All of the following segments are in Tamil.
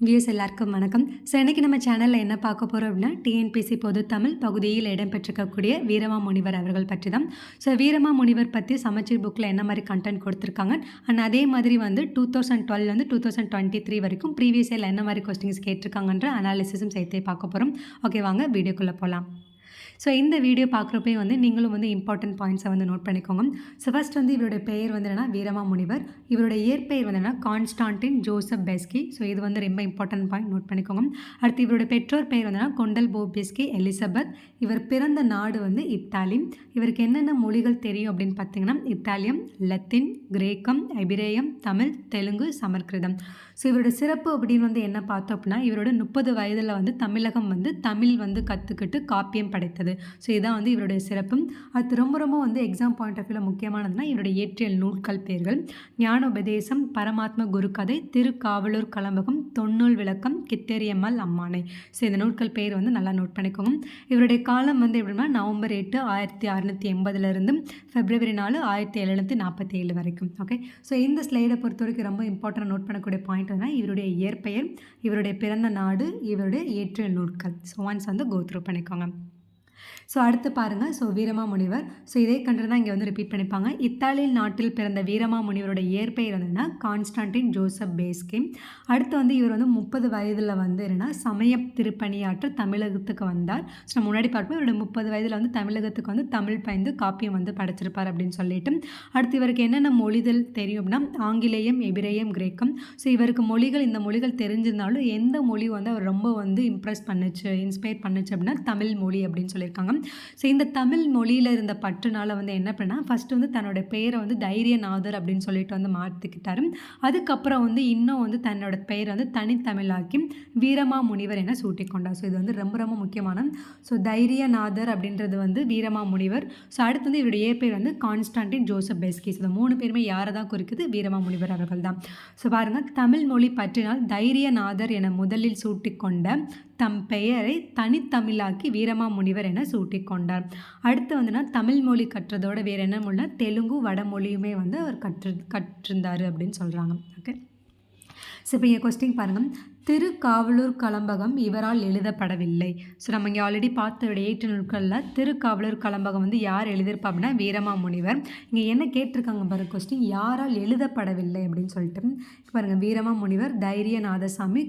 வியூஸ் எல்லாருக்கும் வணக்கம். ஸோ இன்றைக்கி நம்ம சேனலில் என்ன பார்க்க போகிறோம் அப்படின்னா டிஎன்பிசி பொது தமிழ் பகுதியில் இடம்பெற்றிருக்கக்கூடிய வீரமா முனிவர் அவர்கள் பற்றி தான் ஸோ வீரமா முனிவர் பற்றி சமச்சீர் புக்கில் என்ன மாதிரி கண்டென்ட் கொடுத்துருக்காங்க? அண்ட் அதே மாதிரி வந்து டூ தௌசண்ட் டுவெல் வந்து டூ தௌசண்ட் டுவெண்ட்டி த்ரீ வரைக்கும் ப்ரீவியஸ் இயரில் என்ன மாதிரி கொஸ்டின்ஸ் கேட்டிருக்காங்கன்ற அனாலிசிஸும் சேர்த்தே பார்க்க போகிறோம் ஓகே வாங்க வீடியோக்குள்ளே போகலாம் ஸோ இந்த வீடியோ பார்க்குறப்பே வந்து நீங்களும் வந்து இம்பார்ட்டன்ட் பாயிண்ட்ஸை வந்து நோட் பண்ணிக்கோங்க. ஸோ ஃபஸ்ட் வந்து இவருடைய பெயர் வந்து என்னென்னா வீரமா முனிவர் இவருடைய இயற்பெயர் வந்து என்னென்னா கான்ஸ்டான்டின் ஜோசப் பெஸ்கி. ஸோ இது வந்து ரொம்ப இம்பார்ட்டன்ட் பாயிண்ட் நோட் பண்ணிக்கோங்க. அடுத்து இவருடைய பெற்றோர் பெயர் வந்து கொண்டல் போபெஸ்கி எலிசபெத். இவர் பிறந்த நாடு வந்து இத்தாலி. இவருக்கு என்னென்ன மொழிகள் தெரியும் அப்படின்னு பார்த்தீங்கன்னா இத்தாலியம் லத்தீன் கிரேக்கம் எபிரேயம் தமிழ் தெலுங்கு சமஸ்கிருதம் ஸோ இவரோட சிறப்பு அப்படின்னு வந்து என்ன பார்த்தோம் அப்படின்னா இவரோட முப்பது வயதில் வந்து தமிழகம் வந்து தமிழ் வந்து கற்றுக்கிட்டு காப்பியம் படைத்தது. ஸோ இதான் வந்து இவருடைய சிறப்பு அது ரொம்ப ரொம்ப வந்து எக்ஸாம் பாயிண்ட் ஆஃப் வியூவில் முக்கியமானதுன்னா இவருடைய இயற்றியல் நூல்கள் பேர்கள் ஞானோபதேசம் பரமாத்ம குருகதை திருக்காவலூர் கலம்பகம் தொன்னூல் விளக்கம் கித்தேரியம்மாள் அம்மானை. ஸோ இந்த நூல்கள் பேர் வந்து நல்லா நோட் பண்ணிக்கோங்க. இவருடைய காலம் வந்து எப்படின்னா நவம்பர் எட்டு ஆயிரத்தி அறுநூற்றி எண்பதுலேருந்து ஃபெப்ரவரி நாலு ஆயிரத்தி எழுநூற்றி நாற்பத்தி ஏழு வரைக்கும். ஓகே ஸோ இந்த ஸ்லைடை பொறுத்த வரைக்கும் ரொம்ப இம்பார்ட்டன்ட் நோட் பண்ணக்கூடிய பாயிண்ட் வந்து இவருடைய இயற்பெயர் இவருடைய பிறந்த நாடு இவருடைய இயற்றியல் நூல்கள். ஸோ ஒன்ஸ் வந்து கோத்ரூ பண்ணிக்கோங்க. ஸோ அடுத்து பாருங்கள் ஸோ வீரமா முனிவர். ஸோ இதே கண்டு தான் இங்கே வந்து ரிப்பீட் பண்ணிப்பாங்க. இத்தாலியில் நாட்டில் பிறந்த வீரமா முனிவரோட இயற்பெயர் வந்துன்னா கான்ஸ்டான்டின் ஜோசப் பேஸ்கிம். அடுத்து வந்து இவர் வந்து முப்பது வயதில் வந்து என்னென்னா சமய திருப்பணியாற்ற தமிழகத்துக்கு வந்தார். ஸோ நம்ம முன்னாடி பார்ப்போம். இவரோட முப்பது வயதில் வந்து தமிழகத்துக்கு வந்து தமிழ் பயந்து காப்பியம் வந்து படைச்சிருப்பார் அப்படின்னு சொல்லிட்டு. அடுத்து இவருக்கு என்னென்ன மொழிதல் தெரியும் அப்படின்னா ஆங்கிலேயம் எபிரேயம் கிரேக்கம். ஸோ இவருக்கு மொழிகள் இந்த மொழிகள் தெரிஞ்சிருந்தாலும் எந்த மொழி வந்து அவர் ரொம்ப வந்து இம்ப்ரெஸ் பண்ணுச்சு இன்ஸ்பயர் பண்ணுச்சு அப்படின்னா தமிழ் மொழி அப்படின்னு சொல்லி சொல்லியிருக்காங்க. ஸோ இந்த தமிழ் மொழியில் இருந்த பற்றுனால வந்து என்ன பண்ணால் ஃபஸ்ட்டு வந்து தன்னோட பெயரை வந்து தைரியநாதர் அப்படின்னு சொல்லிட்டு வந்து மாற்றிக்கிட்டாரு அதுக்கப்புறம் வந்து இன்னும் வந்து தன்னோட பெயரை வந்து தனித்தமிழாக்கி வீரமா முனிவர் என சூட்டிக்கொண்டார். ஸோ இது வந்து ரொம்ப ரொம்ப முக்கியமான ஸோ தைரியநாதர் அப்படின்றது வந்து வீரமா முனிவர். ஸோ அடுத்து வந்து இவருடைய பேர் வந்து கான்ஸ்டான்டின் ஜோசப் பெஸ்கி. ஸோ இந்த மூணு பேருமே யாரை தான் குறிக்குது? வீரமா முனிவர் அவர்கள் தான். ஸோ பாருங்கள் தமிழ் மொழி பற்றினால் தைரியநாதர் என முதலில் சூட்டிக்கொண்ட தம் பெயரை தனித்தமிழாக்கி வீரமா முனிவர் என சூட்டிக்கொண்டார். அடுத்து வந்துன்னா தமிழ் மொழி கற்றதோட வேறு என்ன மொழினா தெலுங்கு வடமொழியுமே வந்து அவர் கற்று கற்றிருந்தார் அப்படின்னு சொல்கிறாங்க ஓகே ஸோ இப்போ இங்கே கொஸ்டின் பாருங்கள் திருக்காவலூர் கலம்பகம் இவரால் எழுதப்படவில்லை. ஸோ நம்ம இங்கே ஆல்ரெடி பார்த்த ஏற்று நூல்களில் திருக்காவலூர் கலம்பகம் வந்து யார் எழுதியிருப்பா அப்படின்னா வீரமாமுனிவர். இங்கே என்ன கேட்டிருக்காங்க பாருங்க கொஸ்டின் யாரால் எழுதப்படவில்லை அப்படின்னு சொல்லிட்டு. பாருங்கள் Veeramamunivar Dhairiyanathaswamy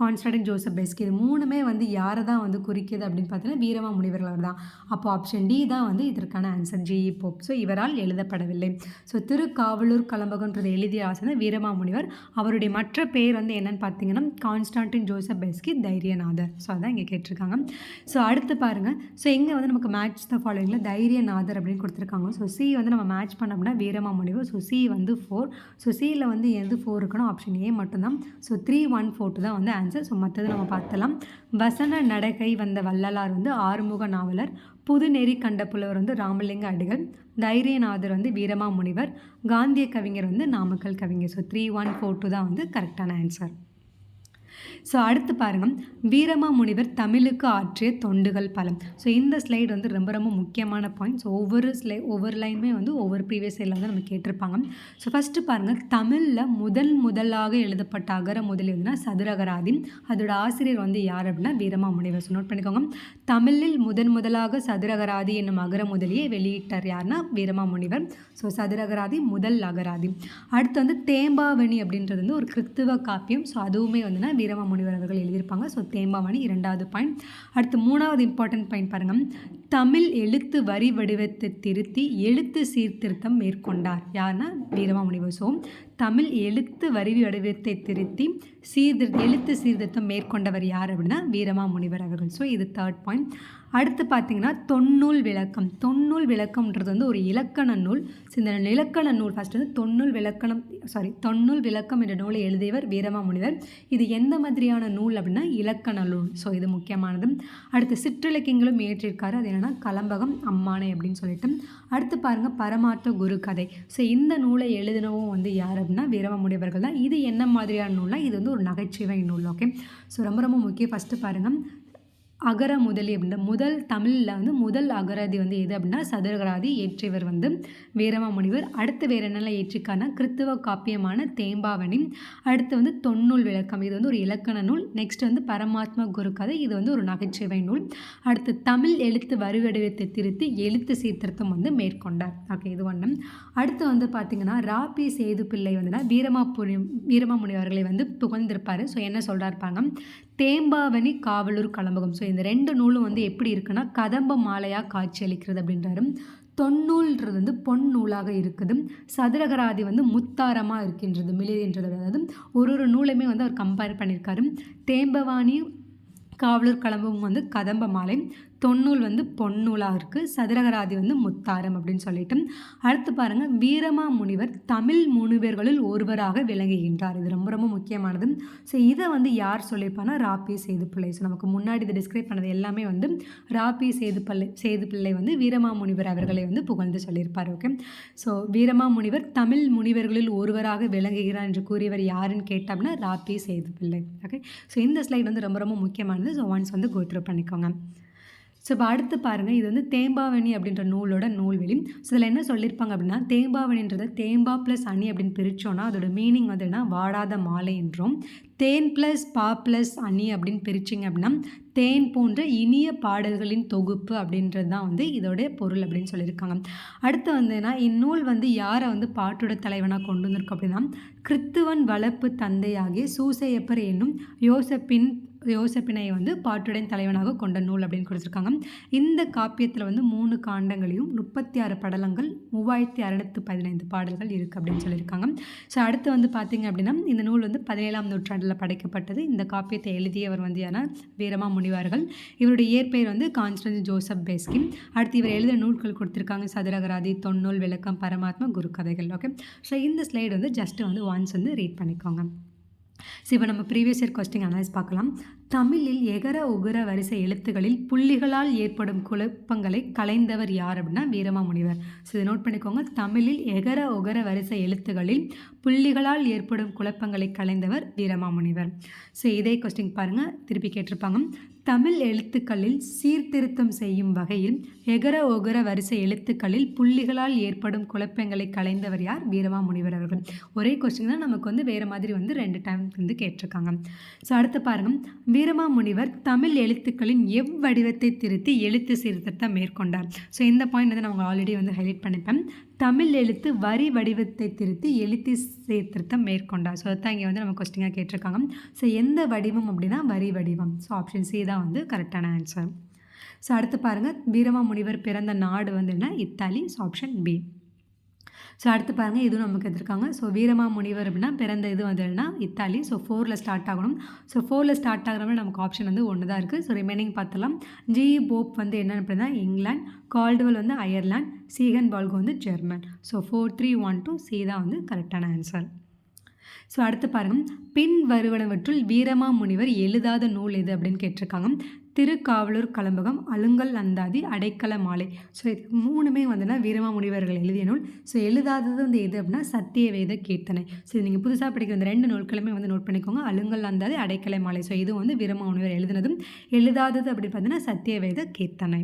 Constantine Joseph Beschi இது மூணுமே வந்து யாரை தான் வந்து குறிக்கிது அப்படின்னு பார்த்தீங்கன்னா வீரமா முனிவர்கள் தான். அப்போ ஆப்ஷன் டி தான் வந்து இதற்கான ஆன்சர் ஜிஇ போப் ஸோ இவரால் எழுதப்படவில்லை. ஸோ திருக்காவலூர் கலம்பகன்றது எழுதிய ஆசை வீரமா முனிவர் அவருடைய மற்ற பேர் வந்து என்னன்னு பார்த்தீங்கன்னா Constantine Joseph Beschi Dhairiyanathar. So அதான் இங்கே கேட்டிருக்காங்க. ஸோ அடுத்து பாருங்கள் ஸோ எங்கே வந்து நமக்கு மேட்ச் த ஃபாலோயிங்கில் தைரியநாதர் அப்படின்னு கொடுத்துருக்காங்க. ஸோ சி வந்து நம்ம மேட்ச் பண்ண அப்படின்னா வீரமா முடிவு. ஸோ சி வந்து ஃபோர் ஸோ சியில் வந்து எது ஃபோர் இருக்கணும்? ஆப்ஷன் ஏ மட்டும்தான். ஸோ த்ரீ ஒன் ஃபோர் தான் வந்து ஆன்சர் ஸோ மற்றது நம்ம பார்த்தலாம். வசன நடகை வந்த வள்ளலார் வந்து ஆறுமுக நாவலர். புதுநெறி கண்ட புலவர் வந்து ராமலிங்க அடிகள். தைரியநாதர் வந்து வீரமா முனிவர். காந்திய கவிஞர் வந்து நாமக்கல் கவிஞர். So three one four two தான் வந்து கரெக்டான ஆன்சர் ஸோ அடுத்து பாருங்கள் வீரமா முனிவர் தமிழுக்கு ஆற்றிய தொண்டுகள் பலம் ஸோ இந்த ஸ்லைடு வந்து ரொம்ப ரொம்ப முக்கியமான பாயிண்ட் ஸோ ஒவ்வொரு ஸ்லை ஒவ்வொரு லைனுமே வந்து ஒவ்வொரு ப்ரீவியஸ் ஸ்லைடில் வந்து நம்ம கேட்டிருப்பாங்க. ஸோ ஃபஸ்ட்டு பாருங்கள் தமிழில் முதல் முதலாக எழுதப்பட்ட அகர முதலி வந்துன்னா சதுரகராதி. அதோட ஆசிரியர் வந்து யார் அப்படின்னா வீரமா முனிவர். ஸோ நோட் பண்ணிக்கோங்க. தமிழில் முதன் முதலாக சதுரகராதி என்னும் அகர முதலியை வெளியிட்டார் யாருன்னா வீரமா முனிவர். ஸோ சதுரகராதி முதல் அகராதி. அடுத்து வந்து தேம்பாவணி அப்படின்றது வந்து ஒரு கிறித்துவ காப்பியம். ஸோ அதுவுமே வந்துன்னா வீரமா முனிவர் அவர்கள் எழுதியிருப்பாங்க. ஸோ தேம்பாவணி இரண்டாவது பாயிண்ட் அடுத்து மூணாவது இம்பார்ட்டன்ட் பாயிண்ட் பாருங்கள் தமிழ் எழுத்து வரி வடிவத்தை திருத்தி எழுத்து சீர்திருத்தம் மேற்கொண்டார். யாருன்னா வீரமா முனிவர். ஸோ தமிழ் எழுத்து வரி வடிவத்தை திருத்தி சீர்திரு எழுத்து சீர்திருத்தம் மேற்கொண்டவர் யார் அப்படின்னா? வீரமா முனிவர் அவர்கள் ஸோ இது தேர்ட் பாயிண்ட் அடுத்து பார்த்தீங்கன்னா தொன்னூல் விளக்கம். தொன்னூல் விளக்கம்ன்றது வந்து ஒரு இலக்கண நூல். ஸோ இந்த இலக்கண நூல் ஃபஸ்ட் வந்து தொன்னூல் விளக்கணம் சாரி தொன்னூல் விளக்கம் என்ற நூலை எழுதியவர் வீரமா முனிவர். இது எந்த மாதிரியான நூல் அப்படின்னா இலக்கண நூல். ஸோ இது முக்கியமானது. அடுத்து சிற்றிலக்கியங்களும் ஏற்றிருக்காரு அது என்னென்னா கலம்பகம் அம்மானை அப்படின்னு சொல்லிட்டு. அடுத்து பாருங்கள் பரமார்த்த குரு கதை. ஸோ இந்த நூலை எழுதினவும் வந்து யார் அப்படின்னா வீரமா முனிவர்கள் தான். இது என்ன மாதிரியான நூல்னா இது வந்து ஒரு நகைச்சுவை நூல் ஓகே ஸோ ரொம்ப ரொம்ப முக்கியம். ஃபஸ்ட்டு பாருங்கள் அகர முதலி அப்படின்ற முதல் தமிழில் வந்து முதல் அகராதி வந்து எது அப்படின்னா சதுரகராதி இயற்றியவர் வந்து வீரமாமுனிவர் அடுத்து வேறு என்னெல்லாம் இயற்றிருக்காருன்னா கிறித்துவ காப்பியமான தேம்பாவணி. அடுத்து வந்து தொன்னூல் விளக்கம். இது வந்து ஒரு இலக்கண நூல். நெக்ஸ்ட் வந்து பரமாத்மா குரு கதை. இது வந்து ஒரு நகைச்சுவை நூல். அடுத்து தமிழ் எழுத்து வரிவடிவத்தை திருத்தி எழுத்து சீர்திருத்தம் வந்து மேற்கொண்டார். ஓகே இது ஒன்று அடுத்து வந்து பார்த்திங்கன்னா ராபி சேது பிள்ளை வந்துன்னா வீரமாபுரி வீரமாமுனி அவர்களை வந்து புகழ்ந்திருப்பார். ஸோ என்ன சொல்கிறாருப்பாங்க தேம்பாவணி காவலூர் கலம்பகம். ஸோ இந்த ரெண்டு நூலும் வந்து எப்படி இருக்குன்னா கதம்ப மாலையாக காட்சி அளிக்கிறது அப்படின்றாரு தொன்னூல்ன்றது வந்து பொன் நூலாக இருக்குது. சதுரகராதி வந்து முத்தாரமாக இருக்கின்றது மிளிர்கின்றது அதாவது. ஒரு ஒரு நூலையுமே வந்து அவர் கம்பேர் பண்ணியிருக்காரு தேம்பவாணி காவலூர் கலம்பகம் வந்து கதம்ப மாலை. தொன்னூல் வந்து பொன்னூலாக இருக்குது சதுரகராதி வந்து முத்தாரம் அப்படின்னு சொல்லிட்டு அடுத்து பாருங்கள் வீரமா முனிவர் தமிழ் முனிவர்களில் ஒருவராக விளங்குகின்றார். இது ரொம்ப ரொம்ப முக்கியமானது. ஸோ இதை வந்து யார் சொல்லியிருப்பானா ராபி சேதுப்பிள்ளை. ஸோ நமக்கு முன்னாடி இதை டிஸ்கிரைப் பண்ணது எல்லாமே வந்து ராபி சேதுப்பிள்ளை சேதுப்பிள்ளை வந்து வீரமா முனிவர் அவர்களை வந்து புகழ்ந்து சொல்லியிருப்பார். ஓகே ஸோ வீரமா முனிவர் தமிழ் முனிவர்களில் ஒருவராக விளங்குகிறார் என்று கூறியவர் யாருன்னு கேட்டோம்னா ராபி சேதுப்பிள்ளை. ஓகே ஸோ இந்த ஸ்லைட் வந்து ரொம்ப ரொம்ப முக்கியமானது. ஸோ ஒன்ஸ் வந்து கோத்ரூ பண்ணிக்கோங்க. ஸோ இப்போ அடுத்து பாருங்கள் இது வந்து தேம்பாவணி அப்படின்ற நூலோட நூல்வெளி. ஸோ இதில் என்ன சொல்லியிருப்பாங்க அப்படின்னா தேம்பாவணின்றதை தேம்பா ப்ளஸ் அணி அப்படின்னு பிரித்தோன்னா அதோட மீனிங் வந்து என்ன? வாடாத மாலை என்றும். தேன் ப்ளஸ் பா ப்ளஸ் அணி அப்படின்னு பிரிச்சிங்க அப்படின்னா தேன் போன்ற இனிய பாடல்களின் தொகுப்பு அப்படின்றது தான் வந்து இதோடைய பொருள் அப்படின்னு சொல்லியிருக்காங்க அடுத்து வந்துன்னா இந்நூல் வந்து யாரை வந்து பாட்டோட தலைவனாக கொண்டு வந்திருக்கு அப்படின்னா கிறித்துவன் வளர்ப்பு தந்தையாகிய சூசையப்பர் என்னும் யோசப்பின் யோசப்பினை வந்து பாட்டுடன் தலைவனாக கொண்ட நூல் அப்படின்னு கொடுத்துருக்காங்க. இந்த காப்பியத்தில் வந்து மூணு காண்டங்களையும் முப்பத்தி ஆறு படலங்கள் மூவாயிரத்தி அறுநூத்தி பதினைந்து பாடல்கள் இருக்குது அப்படின்னு சொல்லியிருக்காங்க. ஸோ அடுத்து வந்து பார்த்திங்க அப்படின்னா இந்த நூல் வந்து பதினேழாம் நூற்றாண்டில் படைக்கப்பட்டது. இந்த காப்பியத்தை எழுதியவர் வந்து யாரா வீரமா முனிவார்கள். இவருடைய இயற்பெயர் வந்து கான்ஸ்டன்ஸ் ஜோசப் பேஸ்கிம் அடுத்து இவர் எழுதிய நூல்கள் கொடுத்துருக்காங்க. சதுரகராதி தொன்னூல் விளக்கம் பரமாத்மா குரு கதைகள் ஓகே ஸோ இந்த ஸ்லைடு வந்து ஜஸ்ட் வந்து ஒன்ஸ் வந்து ரீட் பண்ணிக்கோங்க. ஸோ இப்போ நம்ம ப்ரீவியஸ் இயர் கொஸ்டின் அனலைஸ் பார்க்கலாம். தமிழில் எகர உகர வரிசை எழுத்துகளில் புள்ளிகளால் ஏற்படும் குழப்பங்களை கலைந்தவர் யார் அப்படின்னா வீரமாமுனிவர் ஸோ இதை நோட் பண்ணிக்கோங்க. தமிழில் எகர உகர வரிசை எழுத்துகளில் புள்ளிகளால் ஏற்படும் குழப்பங்களை கலைந்தவர் வீரமாமுனிவர் ஸோ இதே கொஸ்டின் பாருங்கள் திருப்பி கேட்டிருப்பாங்க. தமிழ் எழுத்துக்களில் சீர்திருத்தம் செய்யும் வகையில் எகர ஒகர வரிசை எழுத்துக்களில் புள்ளிகளால் ஏற்படும் குழப்பங்களை கலைந்தவர் யார்? வீரமா முனிவர் அவர்கள். ஒரே கொஸ்டின் தான் நமக்கு வந்து வேறு மாதிரி வந்து ரெண்டு டைம் வந்து கேட்டிருக்காங்க. ஸோ அடுத்து பாருங்கள் வீரமாமுனிவர் தமிழ் எழுத்துக்களின் எவ்வடிவத்தை திருத்தி எழுத்து சீர்திருத்தம் மேற்கொண்டார்? ஸோ இந்த பாயிண்ட் வந்து நான் ஆல்ரெடி வந்து ஹைலைட் பண்ணிப்பேன். தமிழ் எழுத்து வரி வடிவத்தை திருத்தி எழுத்து சீர்திருத்தம் மேற்கொண்டார். ஸோ அதுதான் இங்கே வந்து நம்ம கொஸ்டினாக கேட்டிருக்காங்க. ஸோ எந்த வடிவம் அப்படின்னா வரி வடிவம். ஸோ ஆப்ஷன் சி தான் வந்து கரெக்டான ஆன்சர் ஸோ அடுத்து பாருங்கள் வீரமாமுனிவர் பிறந்த நாடு வந்து என்ன? Italy. So option B so அடுத்து பாருங்கள் இதுவும் நமக்கு எடுத்திருக்காங்க. ஸோ வீரமா முனிவர் அப்படின்னா பிறந்த இது வந்து என்னன்னா இத்தாலி. ஸோ ஃபோரில் ஸ்டார்ட் ஆகணும். ஸோ ஃபோரில் ஸ்டார்ட் ஆகிற மாதிரி நமக்கு ஆப்ஷன் வந்து ஒன்று தான் இருக்குது ஸோ ரிமைனிங் பார்த்தலாம் ஜி போப் வந்து என்னென்னு அப்படின்னா இங்கிலாந்து கால்டுவல் வந்து அயர்லாந்து சீகன் பால்கோ வந்து German. So four three one two C தான் வந்து கரெக்டான ஆன்சர் ஸோ அடுத்து பாருங்கள் பின் வருவனவற்றுள் வீரமா முனிவர் எழுதாத நூல் எது அப்படின்னு கேட்டிருக்காங்க. திருக்காவலூர் கலம்பகம் அலுங்கல் அந்தாதி அடைக்கல மாலை. ஸோ இது மூணுமே வந்துன்னா வீரமா முனிவர்கள் எழுதிய நூல். ஸோ எழுதாதது வந்து எது அப்படின்னா சத்திய வேத கீர்த்தனை ஸோ நீங்கள் புதுசாக படிக்கிற இந்த ரெண்டு நூல்களுமே வந்து நோட் பண்ணிக்கோங்க. அலுங்கல் அந்தாதி அடைக்கலை மாலை. ஸோ இது வந்து வீரமா முனிவர் எழுதினதும் எழுதாதது அப்படின்னு பார்த்தீங்கன்னா சத்திய வேத கீர்த்தனை.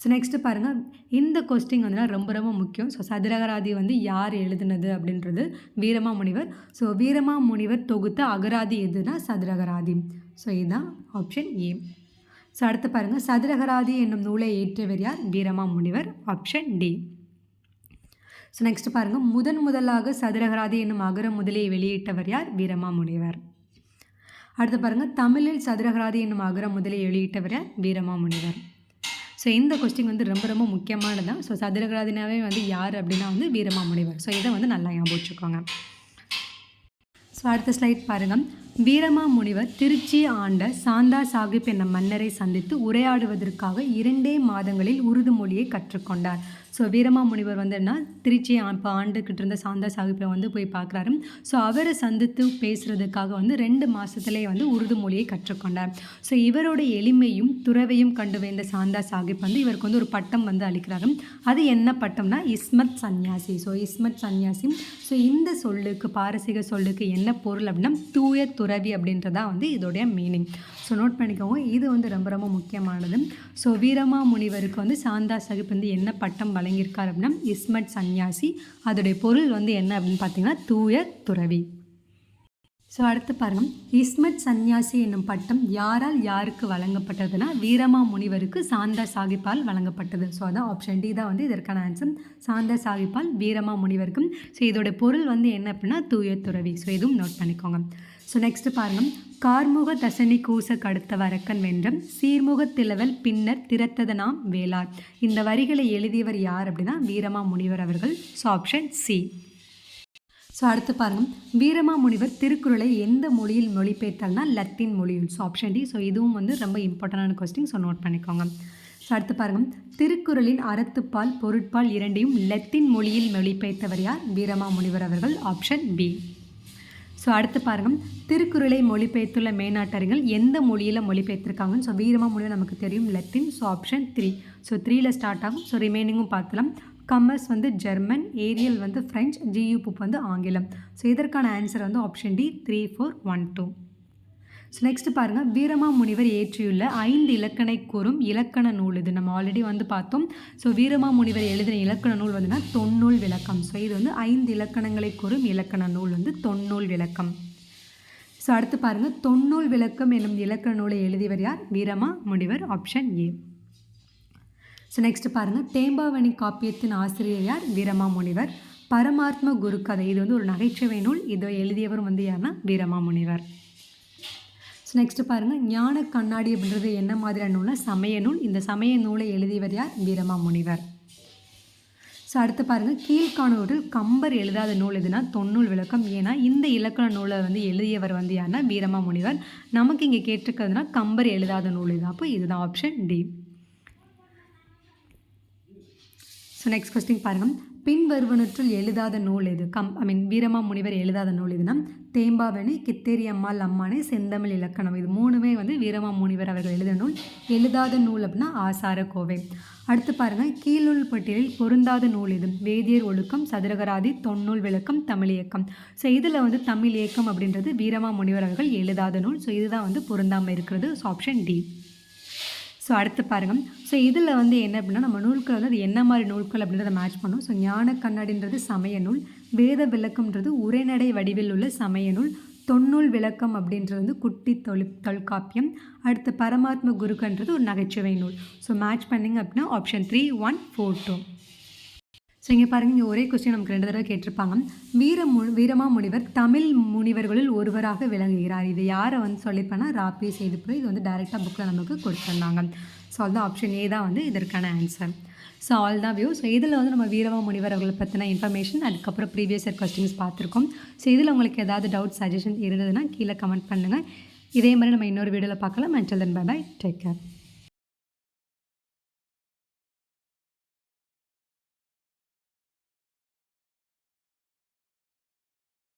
ஸோ நெக்ஸ்ட்டு பாருங்கள் இந்த கொஸ்டின் வந்து ரொம்ப ரொம்ப முக்கியம். ஸோ சதுரகராதி வந்து யார் எழுதுனது அப்படின்றது வீரமா முனிவர். ஸோ வீரமா முனிவர் தொகுத்த அகராதி எதுனா சதுரகராதி. ஸோ இதுதான் ஆப்ஷன் ஏ ஸோ அடுத்து பாருங்கள் சதுரகராதி என்னும் நூலை ஏற்றவர் யார்? வீரமா முனிவர். ஆப்ஷன் டி ஸோ நெக்ஸ்ட் பாருங்கள் முதன் முதலாக சதுரகராதி என்னும் அகர முதலியை வெளியிட்டவர் யார்? வீரமா முனிவர். அடுத்து பாருங்கள் தமிழில் சதுரகராதி என்னும் அகர முதலியை வெளியிட்டவர் யார்? வீரமா முனிவர். ஸோ இந்த கொஸ்டின் வந்து ரொம்ப ரொம்ப முக்கியமானதான் ஸோ சதுரகராதினாவே வந்து யார் அப்படின்னா வந்து வீரமாமுனிவர். ஸோ இதை வந்து நல்லா ஞாபகம் வச்சுக்கோங்க. ஸோ அடுத்த ஸ்லைட் பாருங்கள் வீரமாமுனிவர் திருச்சி ஆண்ட சாந்தா சாஹிப் என்ற மன்னரை சந்தித்து உரையாடுவதற்காக இரண்டே மாதங்களில் உருது மொழியை கற்றுக்கொண்டார். ஸோ வீரமாமுனிவர் வந்து என்ன? திருச்சி இப்போ ஆண்டுக்கிட்டு இருந்த சாந்தா சாஹிப்பை வந்து போய் பார்க்குறாரு. ஸோ அவரை சந்தித்து பேசுகிறதுக்காக வந்து ரெண்டு மாதத்துலேயே வந்து உருது மொழியை கற்றுக்கொண்டார். ஸோ இவரோட எளிமையும் துறவையும் கண்டு வேந்த சாந்தா சாஹிப் வந்து இவருக்கு வந்து ஒரு பட்டம் வந்து அளிக்கிறாரு. அது என்ன பட்டம்னா இஸ்மத் சன்யாசி ஸோ இஸ்மத் சன்யாசி ஸோ இந்த சொல்லுக்கு பாரசீக சொல்லுக்கு என்ன பொருள் அப்படின்னா தூய துறை துறவி அப்படின்றதா வந்து இதோடைய மீனிங் ஸோ நோட் பண்ணிக்கோங்க இது வந்து ரொம்ப ரொம்ப முக்கியமானது. ஸோ வீரமா முனிவருக்கு வந்து சாந்தா சாஹிப் வந்து என்ன பட்டம் வழங்கியிருக்கார் அப்படின்னா இஸ்மட் சன்னியாசி அதோடைய பொருள் வந்து என்ன அப்படின்னு பார்த்தீங்கன்னா தூய துறவி. ஸோ அடுத்து பாருங்கள் இஸ்மத் சன்னியாசி என்னும் பட்டம் யாரால் யாருக்கு வழங்கப்பட்டதுன்னா வீரமா முனிவருக்கு சாந்தா சாகிப்பால் வழங்கப்பட்டது. ஸோ அதான் ஆப்ஷன் டி தான் வந்து இதற்கான ஆன்சர் சாந்தா சாகிப்பால் வீரமா முனிவருக்கும். ஸோ இதோட பொருள் வந்து என்ன அப்படின்னா தூய துறவி. ஸோ இதுவும் நோட் பண்ணிக்கோங்க. ஸோ நெக்ஸ்ட் பாருங்கள் கார்முக தசனி கூச கடுத்த வரக்கன் வென்றும் சீர்முக திலவல் பின்னர் திறத்தத நாம் வேளார். இந்த வரிகளை எழுதியவர் யார் அப்படின்னா வீரமா முனிவர் அவர்கள். ஸோ ஆப்ஷன் சி ஸோ அடுத்து பாருங்கள் வீரமா முனிவர் திருக்குறளை எந்த மொழியில் மொழிபெயர்த்தால்னா லத்தீன் மொழியில் ஸோ ஆப்ஷன் டி ஸோ இதுவும் வந்து ரொம்ப இம்பார்ட்டண்டான கொஸ்டின் ஸோ நோட் பண்ணிக்கோங்க. ஸோ அடுத்து பாருங்கள் திருக்குறளின் அறத்துப்பால் பொருட்பால் இரண்டையும் லத்தீன் மொழியில் மொழிபெயர்த்தவர் யார்? வீரமா முனிவர் அவர்கள். ஆப்ஷன் பி ஸோ அடுத்து பாருங்கள் திருக்குறளை மொழிபெயர்த்துள்ள மேனாட்டர்கள் எந்த மொழியில் மொழிபெயர்த்திருக்காங்கன்னு? ஸோ வீரமாக மொழியில் நமக்கு தெரியும். Latin so option three so த்ரீயில் ஸ்டார்ட் ஆகும். ஸோ ரிமைனிங்கும் பார்க்கலாம் கமர்ஸ் வந்து ஜெர்மன் ஏரியல் வந்து ஃப்ரெஞ்ச் ஜியூ புப் வந்து ஆங்கிலம். ஸோ இதற்கான ஆன்சர் வந்து option D three four one two so next பாருங்கள் வீரமா முனிவர் ஏற்றியுள்ள ஐந்து இலக்கணை கூறும் இலக்கண நூல் இது. நம்ம ஆல்ரெடி வந்து பார்த்தோம். ஸோ வீரமா முனிவர் எழுதின இலக்கண நூல் வந்துன்னா தொன்னூல் விளக்கம். ஸோ இது வந்து ஐந்து இலக்கணங்களை கூறும் இலக்கண நூல் வந்து தொன்னூல் விளக்கம். ஸோ அடுத்து பாருங்கள் தொன்னூல் விளக்கம் என்னும் இலக்கண நூலை எழுதியவர் யார்? வீரமா முனிவர் ஆப்ஷன் ஏ ஸோ நெக்ஸ்ட் பாருங்கள் தேம்பாவணி காப்பியத்தின் ஆசிரியர் யார்? வீரமா முனிவர். பரமாத்ம குருக்கதை இது வந்து ஒரு நகைச்சுவை நூல். இதை எழுதியவரும் வந்து யாருன்னா வீரமா முனிவர். ஸோ நெக்ஸ்ட் பாருங்கள் ஞான கண்ணாடி அப்படின்றது என்ன மாதிரியான நூல்னா சமய நூல். இந்த சமய நூலை எழுதியவர் யார்? வீரமா முனிவர். ஸோ அடுத்து பாருங்கள் கீழ்காணூரில் கம்பர் எழுதாத நூல் எதுனா? தொன்னூல் விளக்கம். ஏன்னா இந்த இலக்கண நூலை வந்து எழுதியவர் வந்து யாருன்னா வீரமா முனிவர். நமக்கு இங்கே கேட்டிருக்கிறதுனா கம்பர் எழுதாத நூல் இது. அப்போ இதுதான் option D so next question பாருங்கள் பின்வருவனற்றுள் எழுதாத நூல் எது? கம் ஐ மீன் வீரமா முனிவர் எழுதாத நூல் எதுனா? தேம்பாவணி கித்தேரி அம்மாள் அம்மானே செந்தமிழ் இலக்கணம். இது மூணுமே வந்து வீரமா முனிவர் அவர்கள் எழுத நூல். எழுதாத நூல் அப்படின்னா ஆசார கோவை. அடுத்து பாருங்கள் கீழுள் பட்டியலில் பொருந்தாத நூல் இது வேதியர் ஒழுக்கம் சதுரகராதி தொன்னூல் விளக்கம் தமிழ் இயக்கம். ஸோ இதில் வந்து தமிழ் இயக்கம் அப்படின்றது வீரமா முனிவர் அவர்கள் எழுதாத நூல். ஸோ இதுதான் வந்து பொருந்தாமல் இருக்கிறது. ஸோ ஆப்ஷன் டி ஸோ அடுத்து பாருங்கள் ஸோ இதில் வந்து என்ன அப்படின்னா நம்ம நூல்கள் வந்து அது என்ன மாதிரி நூல்கள் அப்படின்றத மேட்ச் பண்ணோம். ஸோ ஞான கண்ணாடின்றது சமய நூல் வேத விளக்கம்ன்றது உரைநடை வடிவில் உள்ள சமய நூல் தொன்னூல் விளக்கம் அப்படின்றது வந்து குட்டி தொல் தொல்காப்பியம் அடுத்து பரமாத்ம குருக்கன்றது ஒரு நகைச்சுவை நூல். ஸோ மேட்ச் பண்ணிங்க அப்படின்னா option three one four two so இங்கே பாருங்கள் இங்கே ஒரே கொஸ்டின் நமக்கு ரெண்டு தடவை கேட்டிருப்பாங்க. வீர மு வீரமா முனிவர் தமிழ் முனிவர்களில் ஒருவராக விளங்குகிறார். இது யாரை வந்து சொல்லியிருப்பேன்னா ராப்பி போய் இது வந்து டைரெக்டாக புக்கில் நமக்கு கொடுத்துருந்தாங்க. ஸோ அதுதான் ஆப்ஷன் ஏ தான் வந்து இதற்கான ஆன்சர் ஸோ ஆல் தான் வியூ ஸோ இதில் வந்து நம்ம வீரமா முனிவர் அவர்களை பற்றின இன்ஃபர்மேஷன் அதுக்கப்புறம் ப்ரீவியஸ் இயர் கொஸ்டின்ஸ் பார்த்துருக்கோம். ஸோ இதில் உங்களுக்கு ஏதாவது டவுட் சஜஷன் இருந்ததுன்னா கீழே கமெண்ட் பண்ணுங்கள் இதே மாதிரி நம்ம இன்னொரு வீடியோவில் பார்க்கலாம். Mental then bye bye take care